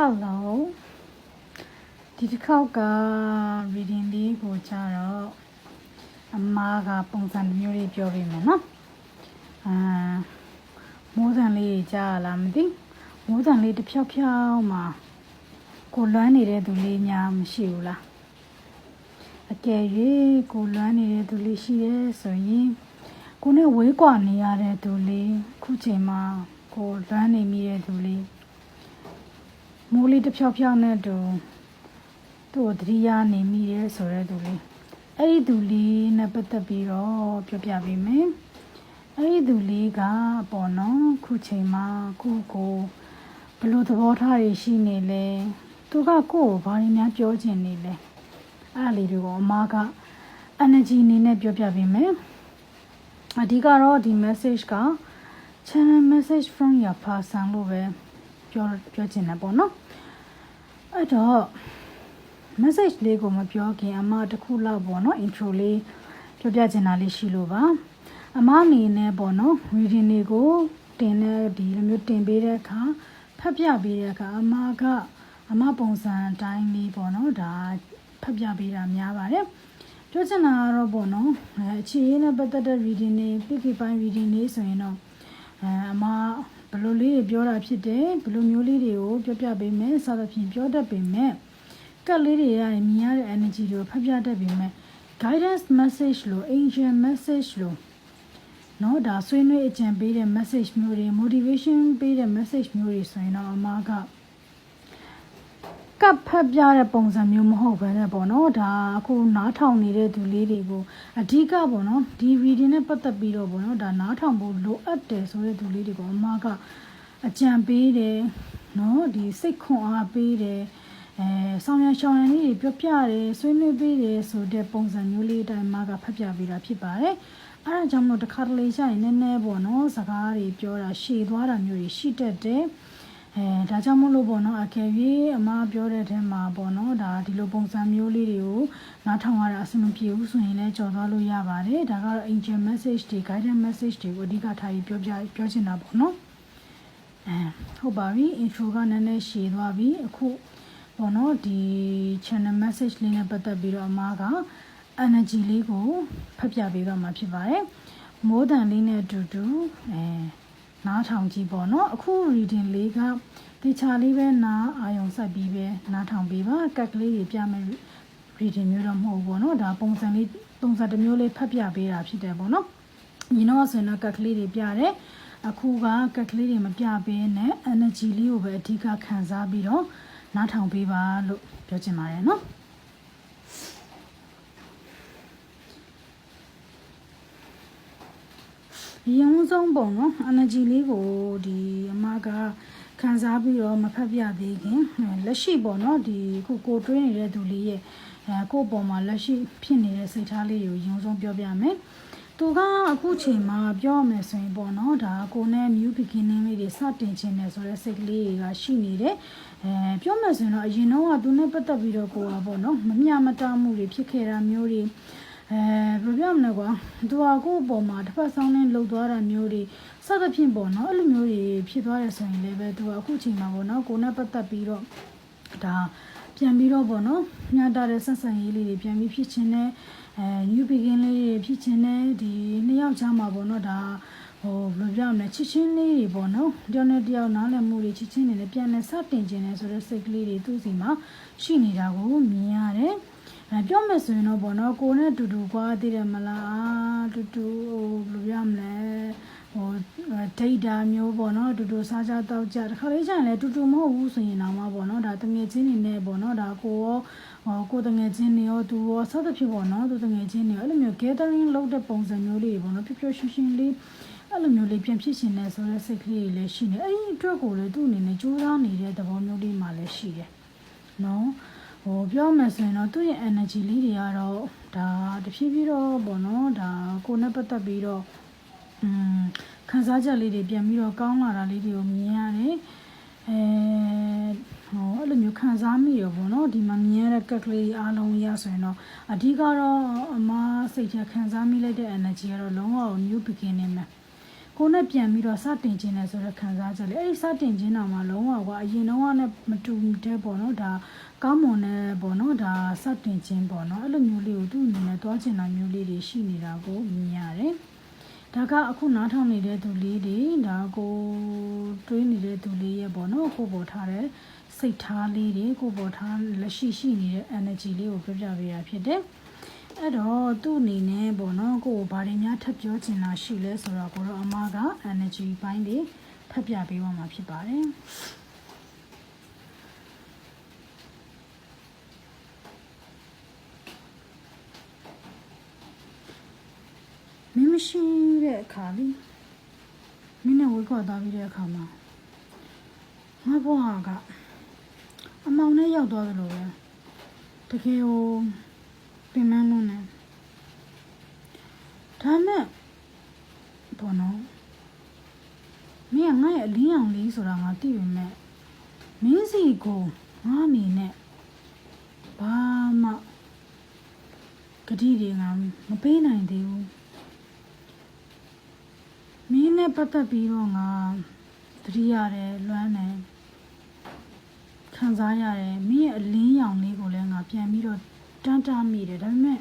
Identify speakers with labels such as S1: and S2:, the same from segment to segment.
S1: Hello ဒီတစ်ခေါက်က reading လေးကိုကြတော့အမားကပုံစံတစ်မျိုးလေးပြောပေးမယ်နော်အာမိုးစံလေးကြားရလားမသိမိုးစံလေးတစ်ဖြောက်ဖြောက်မှာကိုလွမ်းနေတဲ့သူလေးများမရှိဘူးလားအကယ်၍ကိုလွမ်းနေတဲ့သူလေးရှိရဲဆိုရင်ကိုနဲ့ဝေးကွာနေရတဲ့သူလေးခုချိန်မှာကိုလွမ်းနေမိတဲ့သူလေး မိုးလေးတစ်ဖြောက်ဖြောက်နဲ့တူသူ့ကိုတတိယနေမိရဲဆိုတဲ့သူလေးအဲ့ဒီသူလေးနဲ့ပတ်သက်ပြီးတော့ပြောပြပေးမယ်အဲ့ဒီသူလေးကပေါ့နော်ခုချိန်မှာကိုကိုဘယ်လိုသဘောထားရရှိနေလဲသူကကိုကိုဘာတွေများပြောချင်နေလဲအဲ့ဒါလေးတွေကိုအမားက energy အနေနဲ့ပြောပြပေးမယ်အဓိကတော့ဒီ message က channel message from your person လို့ပဲ ပြောပြောချင်တယ်ပေါ့နော်အဲ့တော့ message လေးကိုမပြောခင်အမတစ်ခုလောက်ပေါ့နော် intro လေးပြောပြချင်တာလေးရှိလို့ပါအမအနေနဲ့ပေါ့နော် reading တွေကိုတင်တဲ့ဒီလိုမျိုးတင်ပေးတဲ့အခါဖတ်ပြပေးတဲ့အခါအမကအမပုံစံအတိုင်းလေးပေါ့နော်ဒါဖတ်ပြပေးတာများပါတယ်ပြောချင်တာကတော့ပေါ့နော်အဲအခြေရေးနဲ့ပတ်သက်တဲ့ reading တွေ PK ပိုင်း reading တွေဆိုရင်တော့အဲအမ ဘယ်လိုလေးတွေပြောတာဖြစ်တယ်ဘယ်လိုမျိုးလေးတွေကိုပြောပြပေးမယ်စသဖြင့်ပြောတတ်ပေမဲ့ကတ်လေးတွေရမြင်ရတဲ့ energy တွေကိုဖတ်ပြတတ်ပေမဲ့ guidance message လို့ angel message လို့เนาะဒါဆွေးနွေးအကြံပေးတဲ့ message မျိုးတွေ motivation ပေးတဲ့ message မျိုးတွေဆိုရင်တော့အမက ကပ်ဖတ်ပြတဲ့ပုံစံမျိုးမဟုတ်ဘဲနဲ့ပေါ့နော်ဒါအခုနားထောင်နေတဲ့သူလေးတွေကိုအဓိကပေါ့နော်ဒီ reading နဲ့ပတ်သက်ပြီးတော့ပေါ့နော်ဒါနားထောင်ဖို့လိုအပ်တယ်ဆိုတဲ့သူလေးတွေကိုအမကအကြံပေးတယ်နော်ဒီစိတ်ခွန်အားပေးတယ်အဲဆောင်ရရှောင်းရည်လေးတွေပြောပြတယ်ဆွေးနွေးပေးတယ်ဆိုတဲ့ပုံစံမျိုးလေးအတိုင်းမကဖတ်ပြပေးတာဖြစ်ပါတယ်အဲဒါကြောင့်မလို့တစ်ခါတလေကျရင်နည်းနည်းပေါ့နော်စကားတွေပြောတာရှည်သွားတာမျိုးတွေရှိတတ်တယ် အဲဒါကြောင့်မို့လို့ပေါ့နော်အကယ်၍အမပြောတဲ့အထက်မှာပေါ့နော်ဒါဒီလိုပုံစံမျိုးလေးတွေကိုနားထောင်ရတာအဆင်မပြေဘူးဆိုရင်လည်းကြော်သွားလို့ရပါတယ်ဒါကတော့ angel message တွေ guidance message တွေကိုအဓိကထားပြီးပြောပြပြောချင်တာပေါ့နော်အဲဟုတ်ပါပြီ intro ကနည်းနည်းရှည်သွားပြီအခုပေါ့နော်ဒီ channel message လေးနဲ့ပတ်သက်ပြီးတော့အမက energy လေးကိုဖတ်ပြပေးတော့မှာဖြစ်ပါတယ်မိုးတန်လေးနဲ့အတူတူအဲ နားထောင်ကြည့်ပေါ့နော်အခု reading လေးကတေချာလေးပဲနားအာယုံစိုက်ပြီးပဲနားထောင်ပေးပါကက်ကလေးတွေပြမယ် reading မျိုးတော့မဟုတ်ဘူးပေါ့နော်ဒါပုံစံလေးပုံစံတစ်မျိုးလေးဖတ်ပြပေးတာဖြစ်တယ်ပေါ့နော်ညီတော့ဆိုရင်တော့ကက်ကလေးတွေပြတယ်အခုကကက်ကလေးတွေမပြပေးနဲ့ energy လေးကိုပဲအဓိကခံစားပြီးတော့နားထောင်ပေးပါလို့ပြောချင်ပါတယ်နော် ရုံးဆုံးပုံနော် energy လေးကိုဒီအမကခံစားပြီးတော့မဖတ်ပြသေးခင်လက်ရှိပေါ့နော်ဒီခုကိုတွေးနေတဲ့သူလေးရဲ့အဲကို့ပေါ်မှာလက်ရှိဖြစ်နေတဲ့စိတ်ထားလေးကိုရုံးဆုံးပြောပြမယ်သူကအခုချိန်မှာပြောမယ်ဆိုရင်ပေါ့နော်ဒါကိုနဲ့ new beginning လေးတွေစတင်ခြင်းနဲ့ဆိုတဲ့စိတ်ကလေးတွေကရှိနေတယ်အဲပြောမယ်ဆိုရင်တော့အရင်တော့ကသူနဲ့ပတ်သက်ပြီးတော့ကိုကပေါ့နော်မမျှမတမှုတွေဖြစ်ခဲ့တာမျိုးတွေ အဲဘယ်လိုပြောမလဲကွာသူကကိုယ့်အပေါ်မှာတစ်ဖက်ဆောင်နဲ့လှုပ်သွားတာမျိုးတွေစသဖြင့်ပေါ့နော်အဲ့လိုမျိုးတွေဖြစ်သွားတယ်ဆိုရင်လည်းပဲသူကအခုချိန်မှာပေါ့နော်ကိုနဲ့ပတ်သက်ပြီးတော့ဒါပြန်ပြီးတော့ပေါ့နော်ညတာတဲ့ဆက်ဆံရေးလေးတွေပြန်ပြီးဖြစ်ခြင်းနဲ့အဲ new begin လေးတွေဖြစ်ခြင်းနဲ့ဒီနှစ်ယောက်ချားမှာပေါ့နော်ဒါဟိုဘယ်လိုပြောမလဲချစ်ချင်းလေးတွေပေါ့နော်တယောက်နဲ့တယောက်နားလည်မှုတွေချစ်ချင်းတွေလည်းပြန်လဲစတင်ခြင်းနဲ့ဆိုတဲ့စိတ်ကလေးတွေသူ့စီမှာရှိနေတာကိုမြင်ရတယ် အဲပြောမယ်ဆိုရင်တော့ပေါ့နော်ကိုနဲ့တူတူကွာသိတယ်မလားတူတူဟိုဘယ်လိုပြောမလဲဟိုဒိတ်တာမျိုးပေါ့နော်တူတူစားကြတော့ကြတခါလေးကျရင်လည်းတူတူမဟုတ်ဘူးဆိုရင်တော့မှပေါ့နော်ဒါတငယ်ချင်းနေနဲ့ပေါ့နော်ဒါကိုရောဟောကိုတငယ်ချင်းနေရောသူရောဆက်သဖြင့်ပေါ့နော်သူတငယ်ချင်းနေရောအဲ့လိုမျိုး gathering လုပ်တဲ့ပုံစံမျိုးလေးပေါ့နော်ဖြည်းဖြည်းရှင်းရှင်းလေးအဲ့လိုမျိုးလေးပြန်ဖြစ်ရှင်နေဆိုတဲ့စိတ်ကလေးတွေလည်းရှိနေအဲ့ဒီအတွက်ကိုလည်းသူ့အနေနဲ့ကြိုးစားနေတဲ့သဘောမျိုးလေးမှလည်းရှိတယ်နော် ဟိုပြောမယ်ဆိုရင်တော့သူ့ရဲ့ energy လေးတွေကတော့ဒါတဖြည်းဖြည်းတော့ပေါ့နော်ဒါကိုနဲ့ပတ်သက်ပြီးတော့อืมခံစားချက်လေးတွေပြန်ပြီးတော့ကောင်းလာတာလေးတွေကိုမြင်ရတယ်အဲဟိုအဲ့လိုမျိုးခံစားမိရပေါ့နော်ဒီမှာမြင်ရတဲ့ကက်ကလေးအားလုံးရဆိုရင်တော့အဓိကတော့အမစိတ်ထဲခံစားမိလိုက်တဲ့ energy ကတော့လုံးဝ new beginning ပဲ ကိုနဲ့ပြန်ပြီးတော့စတင်ခြင်းနဲ့ဆိုတော့ခံစားချက်လေအဲ့ဒီစတင်ခြင်းတော့မှလုံးဝကအရင်တော့ကနဲ့မတူတဲ့ပေါ့နော်ဒါကောင်းမွန်တဲ့ပေါ့နော်ဒါစတင်ခြင်းပေါ့နော်အဲ့လိုမျိုးလေးကိုသူ့အနေနဲ့တွားချင်တာမျိုးလေးတွေရှိနေတာကိုမြင်ရတယ်ဒါကအခုနားထောင်နေတဲ့သူလေးတွေဒါကိုတွေးနေတဲ့သူလေးရဲ့ပေါ့နော်ကိုပေါ်ထားတဲ့စိတ်ထားလေးတွေကိုပေါ်ထားလက်ရှိရှိနေတဲ့ energy လေးကိုပြပြပေးတာဖြစ်တယ် အဲ့တော့သူ့အနေနဲ့ပေါ့နော်ကိုကိုဘာတွေများထပ်ပြောချင်တာရှိလဲဆိုတော့ကိုတော့အမက energy ပိုင်းတွေထပ်ပြပေးသွားမှာဖြစ်ပါတယ်မင်းမရှိတဲ့အခါလေးမင်းနဲ့ဝေးကွာသွားပြီးတဲ့အခါမှာငါဘွားကအမောင်နဲ့ရောက်သွားသလိုပဲတကယ်ကို ပင်မလုံးနဲ့ဒါမဲ့ဘောနော်မင်းကငါ့ရဲ့အလင်းအောင်လေးဆိုတာငါသိပေမဲ့မင်းစီကိုငါအနေနဲ့ဘာမှဂတိတွေငါမပေးနိုင်သေးဘူးမင်းနဲ့ပတ်သက်ပြီးတော့ငါသတိရတယ်လွမ်းတယ်ခံစားရတယ်မင်းရဲ့အလင်းရောင်လေးကိုလည်းငါပြန်ပြီးတော့ တန်းတားမိတယ်ဒါပေမဲ့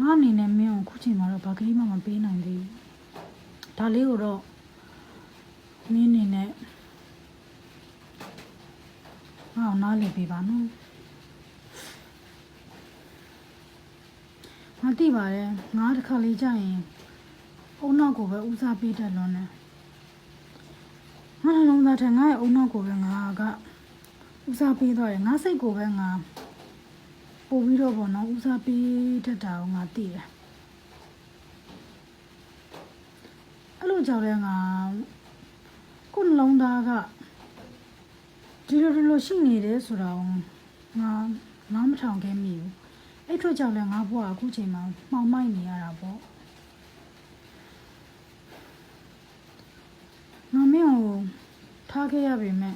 S1: ငါအနေနဲ့မင်းကိုခုချိန်မှာတော့ဘာကလေးမှမပေးနိုင်သေးဘူးဒါလေးကိုတော့မင်းအနေနဲ့ငါ့ကိုနားလည်ပေးပါနော်ငါသိပါတယ်ငါတစ်ခါလေးကြာရင်အုံနောက်ကိုပဲဦးစားပေးတတ်လွန်းတယ်ငါလုံးသားထက်ငါရဲ့အုံနောက်ကိုပဲငါကဦးစားပေးသွားတယ်ငါစိတ်ကိုပဲငါ ပို့ပြီးတော့ပေါ့နော်ဦးစားပေးတတ်တာကိုငါသိတယ်အဲ့လိုကြောင့်လည်းငါကိုယ်နှလုံးသားကဒီလိုဒီလိုရှိနေတယ်ဆိုတော့ငါနားမထောင်ခဲ့မိဘူးအဲ့အတွက်ကြောင့်လည်းငါဘွားအခုချိန်မှာမှောင်မိုက်နေရတာပေါ့ငါမင်းကိုထားခဲ့ရပေမဲ့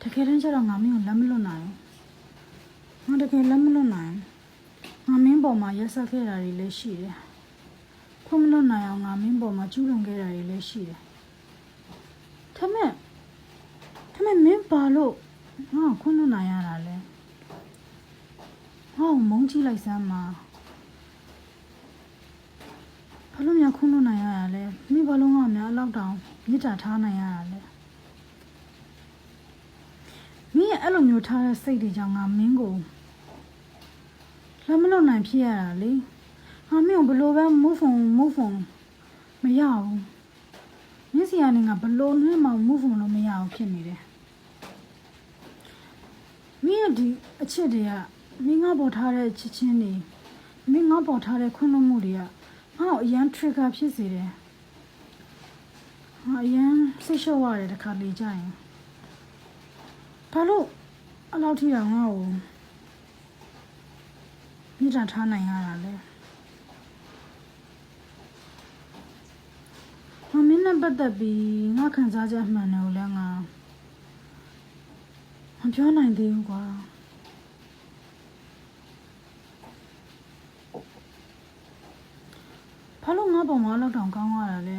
S1: တကယ်တမ်းကျတော့ငါမင်းကိုလက်မလွတ်နိုင်ဘူး ငါတကယ်လက်မလွတ်နိုင်ဘူးငါမင်းပေါ်မှာရက်ဆက်ခဲ့တာတွေလည်းရှိတယ်ခွင့်မလွတ်နိုင်အောင်ငါမင်းပေါ်မှာကျူးလွန်ခဲ့တာတွေလည်းရှိတယ်ဒါမဲ့ဒါမဲ့မင်းပါလို့ငါ့ကိုခွင့်လွတ်နိုင်ရတာလဲငါ့ကိုမုန်းကြည့်လိုက်စမ်းပါဘာလို့များခွင့်လွတ်နိုင်ရတာလဲမိဘလုံးကများအလောက်တောင်မြစ်တာထားနိုင်ရတာလဲမင်းရဲ့အဲ့လိုမျိုးထားတဲ့စိတ်တွေကြောင့်ငါမင်းကို လက်မလွတ်နိုင်ဖြစ်ရတာလေငါမင်းကိုဘယ်လိုပဲမူဖုံမူဖုံမရဘူးမြစ်စီကနေငါဘယ်လိုနဲ့မှမူဖုံလို့မရဘူးဖြစ်နေတယ်မင်းရဲ့ဒီအချစ်တွေကမင်းငါပေါ်ထားတဲ့ချစ်ချင်းတွေမင်းငါပေါ်ထားတဲ့ခွင့်လွှတ်မှုတွေကငါ့ကိုအရန် trigger ဖြစ်စေတယ်ဟာအရင်စိတ်ရှုပ်ရတယ်တခါလေကြာရင်ဘာလို့အလောက်ထိအောင်ငါ့ကို မြစ်တာထားနိုင်ရတာလဲမမင်းနဲ့ပတ်သက်ပြီးငါခံစားချက်အမှန်တွေကိုလည်းငါမပြောနိုင်သေးဘူးကွာဘာလို့ငါပုံမှာအလောက်တောင်ကောင်းရတာလဲ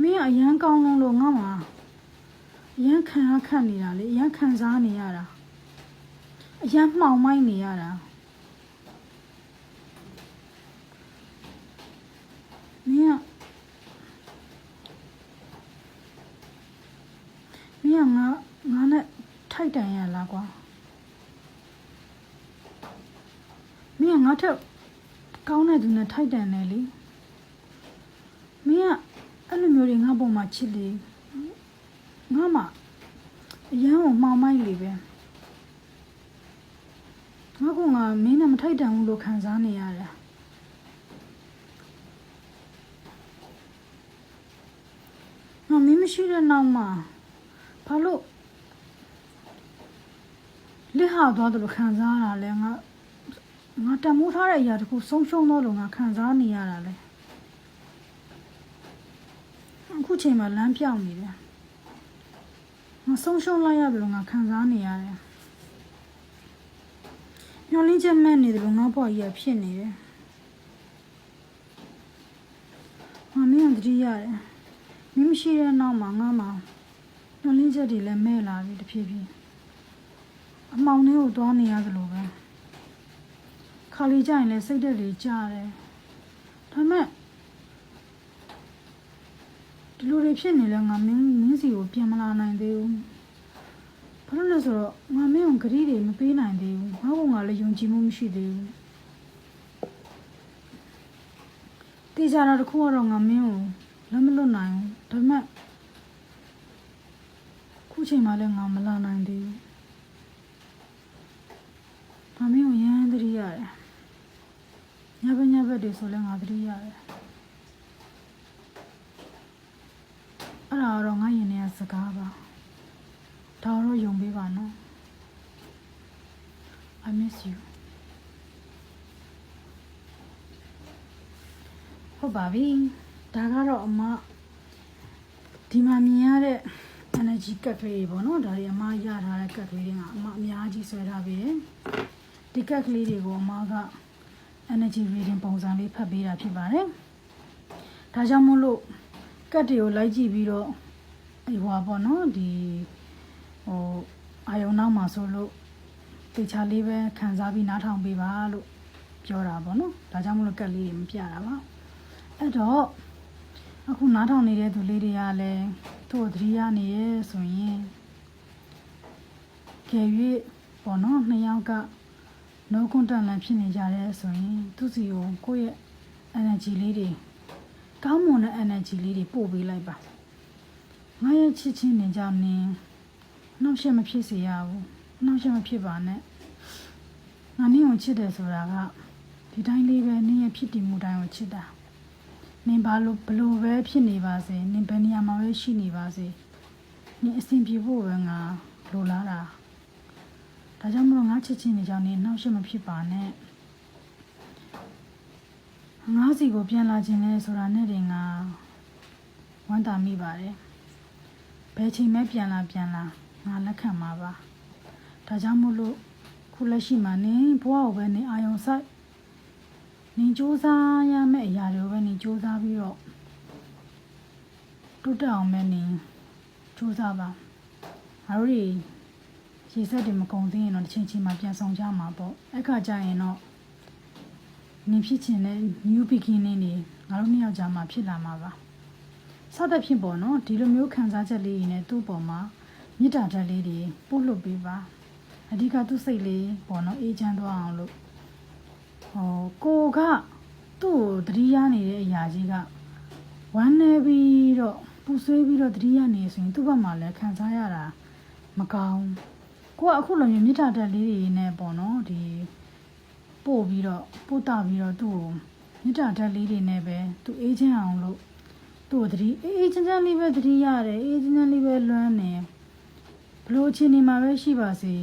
S1: မင်းကအရန်ကောင်းလုံးလို့ငါ့မှာအရန်ခံရခတ်နေတာလေအရန်ခံစားနေရတာအရန်မှောင်မိုက်နေရတာမင်းကမင်းကငါငါနဲ့ထိုက်တန်ရ လားကွာမင်းကငါထက်ကောင်းတဲ့သူနဲ့ထိုက်တန်တယ်လေမင်းကအဲ့လိုမျိုးတွေငါပုံမှာချစ်လေငါမှအရန်ကိုမှောင်မိုက်လေပဲငါကငါမင်းနဲ့မထိုက်တန်ဘူးလို့ခံစားနေရတယ်ငါမင်းမရှိတဲ့နောက်မှာဘာလို့ လက်ဟာသွားတယ်လို့ခံစားရတာလဲငါငါတံမိုးထားတဲ့အရာတခုဆုံးရှုံးတော့လို့ငါခံစားနေရတာလဲအခုချိန်မှာလမ်းပြောင်းနေတယ်ငါဆုံးရှုံးလိုက်ရတယ်လို့ငါခံစားနေရတယ်ညှော်လင်းချက်မဲ့နေတယ်လို့ငါဘွားကြီးကဖြစ်နေတယ်ငါမင်းကသတိရတယ်မိမရှိတဲ့နောက်မှာငါမှညှို့လင်းချက်တွေလည်းမဲ့လာပြီတဖြည်းဖြည်း အမောင်လေးကိုသွားနေရသလိုပဲခါလီကြရင်လည်းစိတ်သက်တွေကြားတယ်ဒါပေမဲ့ဒီလိုတွေဖြစ်နေလဲငါမင်းမင်းစီကိုပြန်မလာနိုင်သေးဘူးဘာလို့လဲဆိုတော့ငါမင်းကိုဂရီတွေမပေးနိုင်သေးဘူးငါ့ဘုံကလည်းယုံကြည်မှုမရှိသေးဘူးတေချာတာတစ်ခုကတော့ငါမင်းကိုလက်မလွတ်နိုင်ဘူးဒါပေမဲ့ခုချိန်မှလည်းငါမလာနိုင်သေးဘူး ငါမင်းကိုရမ်းသတိရတယ်ညဘက်ညဘက်တွေဆိုလည်းငါသတိရတယ်အဲ့ဒါကတော့ငါရင်ထဲကစကားပါဒါတော့ယုံပေးပါနော် I miss you ဟုတ်ပါပြီဒါကတော့အမဒီမှာမြင်ရတဲ့ energy ကတ်ကလေးတွေပေါ့နော်ဒါတွေအမရထားတဲ့ကတ်ကလေးတွေကအမအများကြီးဆွဲထားပေးတယ် ဒီကတ်ကလေးတွေကိုအမက energy reading ပုံစံလေးဖတ်ပေးတာဖြစ်ပါတယ်ဒါကြောင့်မို့လို့ကတ်တွေကိုလိုက်ကြည့်ပြီးတော့ဒီဟွာပေါ့နော်ဒီဟိုအာယုံနောက်မှာဆိုလို့တေချာလေးပဲခံစားပြီးနားထောင်ပေးပါလို့ပြောတာပေါ့နော်ဒါကြောင့်မို့လို့ကတ်လေးတွေမပြတာပါအဲ့တော့အခုနားထောင်နေတဲ့သူလေးတွေကလည်းသူ့ကိုသတိရနေရဲဆိုရင်ကြွေပေါ့နော်နှစ်ယောက်က no contact လမ်းဖြစ်နေကြတယ်ဆိုရင်သူစီကိုကိုယ့်ရဲ့ energy လေးတွေကောင်းမွန်တဲ့ energy လေးတွေပို့ပေးလိုက်ပါငါရဲ့ချစ်ချင်းနေကြနေနှောက်ရှက်မဖြစ်စေရဘူးနှောက်ရှက်မဖြစ်ပါနဲ့ငါနင့်ကိုချစ်တယ်ဆိုတာကဒီတိုင်းလေးပဲနင့်ရဲ့ဖြစ်တည်မှုတိုင်းကိုချစ်တာနင်ဘာလို့ဘလို့ပဲဖြစ်နေပါစေနင်ဘယ်နေရာမှာပဲရှိနေပါစေနင်အဆင်ပြေဖို့ပဲငါလိုလားတာ ဒါကြောင့်မလို့ငါချစ်ချင်းနေကြောင်းနင်နှောက်ရှက်မဖြစ်ပါနဲ့ငါစီကိုပြန်လာခြင်းလဲဆိုတာနဲ့တင်ငါဝမ်းသာမိပါတယ်ဘယ်ချိန်မှပြန်လာပြန်လာငါလက်ခံမှာပါဒါကြောင့်မို့လို့ခုလက်ရှိမှာနင်ဘဝကိုပဲနင်အာယုံဆိုင်နင်စူးစမ်းရမယ့်အရာတွေကိုပဲနင်စူးစမ်းပြီးတော့တိုးတက်အောင်ပဲနင်စူးစမ်းပါငါတို့တွေ ရေစက်တွေမကုန်သေးရင်တော့တစ်ချိန်ချိန်မှာပြန်ဆောင်ကြမှာပေါ့အဲ့ခါကျရင်တော့နင်ဖြစ်ချင်တဲ့ new beginning တွေငါတို့နှစ်ယောက်ကြားမှာဖြစ်လာမှာပါစသဖြင့်ပေါ့နော်ဒီလိုမျိုးခံစားချက်လေးတွေနဲ့သူ့ပေါ်မှာမေတ္တာဓာတ်လေးတွေပို့လွတ်ပေးပါအဓိကသူ့စိတ်လေးပေါ့နော်အေးချမ်းသွားအောင်လို့ဟိုကိုကသူ့ကိုတတိယနေတဲ့အရာကြီးကဝမ်းနေပြီးတော့ပူဆွေးပြီးတော့တတိယနေဆိုရင်သူ့ဘက်မှာလည်းခံစားရတာမကောင်း ကိုကအခုလိုမျိုးမြစ်တာတက်လေးတွေနဲ့ပေါ့နော်ဒီပို့ပြီးတော့ပို့တာပြီးတော့သူ့ကိုမြစ်တာတက်လေးတွေနဲ့ပဲသူအေးချမ်းအောင်လို့သူ့ကိုတတိအေးအေးချမ်းချမ်းလေးပဲတတိရတယ်အေးချမ်းချမ်းလေးပဲလွမ်းနေဘလို့ချင်းနေမှာပဲရှိပါစေ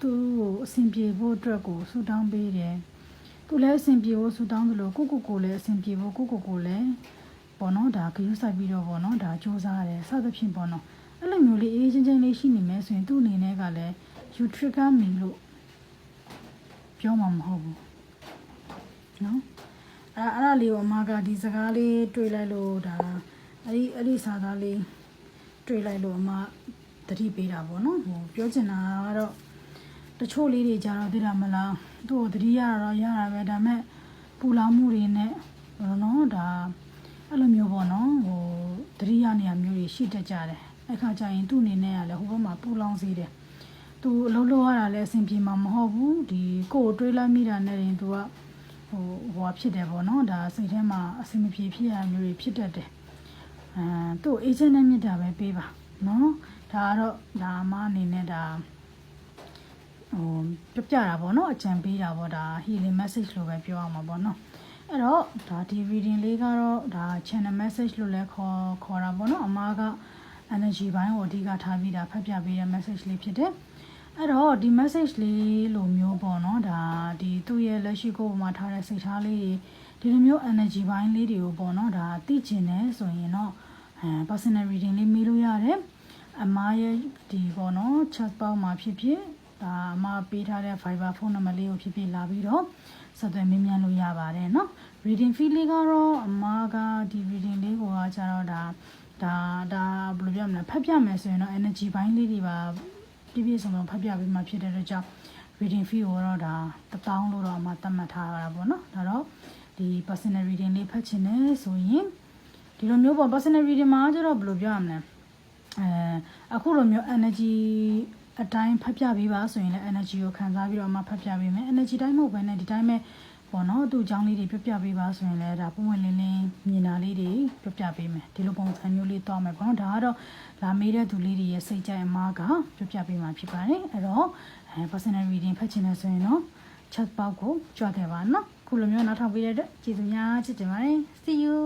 S1: သူ့ကိုအဆင်ပြေဖို့အတွက်ကိုဆူတောင်းပေးတယ်သူလည်းအဆင်ပြေဖို့ဆူတောင်းသလိုကိုကိုကိုလည်းအဆင်ပြေဖို့ကိုကိုကိုလည်းပေါ့နော်ဒါဂရုစိုက်ပြီးတော့ပေါ့နော်ဒါစူးစမ်းရတယ်စသဖြင့်ပေါ့နော်အဲ့လိုမျိုးလေးအေးချင်းချင်းလေးရှိနေမယ်ဆိုရင်သူ့အနေနဲ့ကလည်း you trigger me လို့ပြောမှာမဟုတ်ဘူးနော်အဲ့အဲ့ဒါလေးကိုအမကဒီစကားလေးတွေ့လိုက်လို့ဒါအဲ့ဒီအဲ့ဒီစာသားလေးတွေ့လိုက်လို့အမတတိပေးတာပေါ့နော်ဟိုပြောချင်တာကတော့တချို့လေးတွေကြတော့သိတာမလားသူ့ကိုတတိရတော့ရတာပဲဒါပေမဲ့ပူလောင်မှုတွေနဲ့ဘောနော်ဒါအဲ့လိုမျိုးပေါ့နော်ဟိုတတိယနေရာမျိုးတွေရှိတတ်ကြတယ်အဲ့ခါကျရင်သူ့အနေနဲ့ကလည်းဟိုဘက်မှာပူလောင်စေတယ် သူအလုပ်လုပ်ရတာလည်းအဆင်ပြေမှာမဟုတ်ဘူးဒီကိုယ်ကိုတွေးလိုက်မိတာနဲ့ရင်သူကဟိုဟိုဖြစ်တယ်ပေါ့နော်ဒါစိတ်ထဲမှာအဆင်မပြေဖြစ်ရတာမျိုးတွေဖြစ်တတ်တယ်အဲသူ့အေဂျင့်နဲ့မြစ်တာပဲပေးပါနော်ဒါကတော့ဒါအမအနေနဲ့ဒါဟိုပြပြတာပေါ့နော်အကြံပေးတာပေါ့ဒါ healing message လို့ပဲပြောရမှာပေါ့နော်အဲ့တော့ဒါဒီ reading လေးကတော့ဒါ channel message လို့လည်းခေါ်ခေါ်တာပေါ့နော်အမားက energy ဘိုင်းကိုအဓိကထားပြီးဒါဖတ်ပြပေးတဲ့ message လေးဖြစ်တယ် အဲ့တော့ဒီ message လေးလိုမျိုးပေါ့နော်ဒါဒီသူ့ရဲ့လက်ရှိကိုယ်ပေါ်မှာထားတဲ့စိတ်ထားလေးတွေဒီလိုမျိုး energy ဘိုင်းလေးတွေကိုပေါ့နော်ဒါသိကျင်တယ်ဆိုရင်တော့အဲ personal reading လေးမေးလို့ရတယ်အမားရဲ့ဒီပေါ့နော် chat box မှာဖြစ်ဖြစ် ဒါအမပေးထားတဲ့ Viber ဖုန်းနံပါတ်လေးကိုဖြစ်ဖြစ်လာပြီးတော့ဆက်သွယ်မေးမြန်းလို့ရပါတယ်เนาะ reading fee လေးကတော့အမကဒီ reading လေးကိုကကျတော့ဒါဒါဒါဘယ်လိုပြောမလဲဖတ်ပြမယ်ဆိုရင်တော့ energy ဘိုင်းလေးတွေပါ ပြည့်ပြည့်စုံစုံဖတ်ပြပေးမှဖြစ်တဲ့အတွက်ကြောင့် reading fee ကိုတော့ဒါ1000လို့တော့အမှသတ်မှတ်ထားတာပေါ့နော်ဒါတော့ဒီ personal reading လေးဖတ်ချင်တယ်ဆိုရင်ဒီလိုမျိုးပေါ့ personal reading မှာကျတော့ဘယ်လိုပြောရမလဲအဲအခုလိုမျိုး energy အတိုင်းဖတ်ပြပေးပါဆိုရင်လည်း energy ကိုခံစားပြီးတော့မှဖတ်ပြပေးမယ် energy တိုင်းမဟုတ်ဘဲနဲ့ဒီတိုင်းပဲ ပေါ့နော်သူ့အကြောင်းလေးတွေပြပြပေးပါဆိုရင်လည်းဒါပုံဝင်လင်းလင်းမြင်တာလေးတွေပြပြပေးမယ်ဒီလိုပုံစံမျိုးလေးတောင်းမယ်ပေါ့နော်ဒါကတော့လာမေးတဲ့သူလေးတွေရဲ့စိတ်ကြိုက်အမားကပြပြပေးမှာဖြစ်ပါတယ်အဲ့တော့အဲ personal reading ဖတ်ချင်တယ်ဆိုရင်တော့ chat box ကိုကြွခဲ့ပါနော်ခုလိုမျိုးနောက်ထောင်ပေးတဲ့အတွက်ကျေးဇူးများချစ်တင်ပါတယ် see you